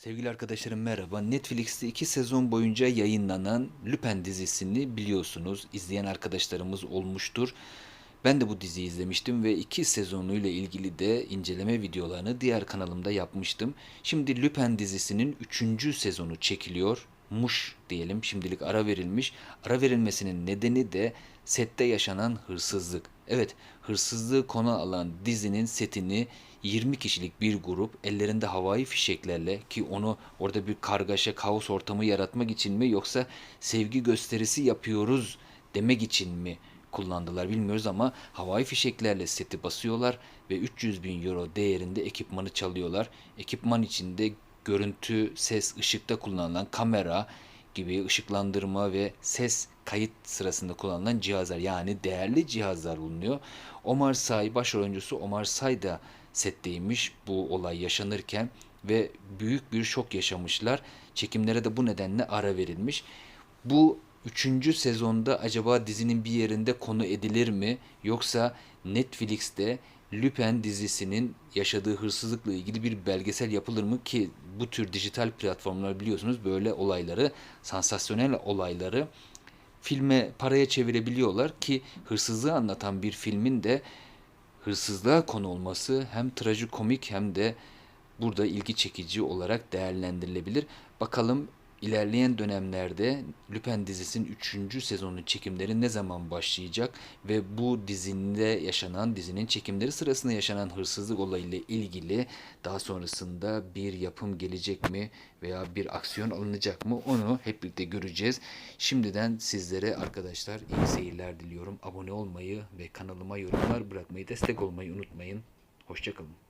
Sevgili arkadaşlarım merhaba. Netflix'te iki sezon boyunca yayınlanan Lupin dizisini biliyorsunuz. İzleyen arkadaşlarımız olmuştur. Ben de bu diziyi izlemiştim ve iki sezonuyla ilgili de inceleme videolarını diğer kanalımda yapmıştım. Şimdi Lupin dizisinin üçüncü sezonu çekiliyor. Muş diyelim şimdilik ara verilmiş. Ara verilmesinin nedeni de sette yaşanan hırsızlık. Evet hırsızlığı konu alan dizinin setini 20 kişilik bir grup ellerinde havai fişeklerle ki onu orada bir kargaşa kaos ortamı yaratmak için mi yoksa sevgi gösterisi yapıyoruz demek için mi kullandılar bilmiyoruz ama havai fişeklerle seti basıyorlar ve 300 bin euro değerinde ekipmanı çalıyorlar. Ekipman içinde görüntü, ses, ışıkta kullanılan kamera gibi ışıklandırma ve ses kayıt sırasında kullanılan cihazlar yani değerli cihazlar bulunuyor. Omar Say başrol oyuncusu Omar Say da setteymiş bu olay yaşanırken ve büyük bir şok yaşamışlar. Çekimlere de bu nedenle ara verilmiş. Bu üçüncü sezonda acaba dizinin bir yerinde konu edilir mi? Yoksa Netflix'te Lupin dizisinin yaşadığı hırsızlıkla ilgili bir belgesel yapılır mı ki bu tür dijital platformlar biliyorsunuz böyle olayları, sansasyonel olayları filme paraya çevirebiliyorlar ki hırsızlığı anlatan bir filmin de hırsızlığa konu olması hem trajikomik hem de burada ilgi çekici olarak değerlendirilebilir. Bakalım ilerleyen dönemlerde Lupin dizisinin 3. sezonun çekimleri ne zaman başlayacak ve bu dizinde yaşanan dizinin çekimleri sırasında yaşanan hırsızlık olayıyla ilgili daha sonrasında bir yapım gelecek mi veya bir aksiyon alınacak mı onu hep birlikte göreceğiz. Şimdiden sizlere arkadaşlar iyi seyirler diliyorum. Abone olmayı ve kanalıma yorumlar bırakmayı, destek olmayı unutmayın. Hoşçakalın.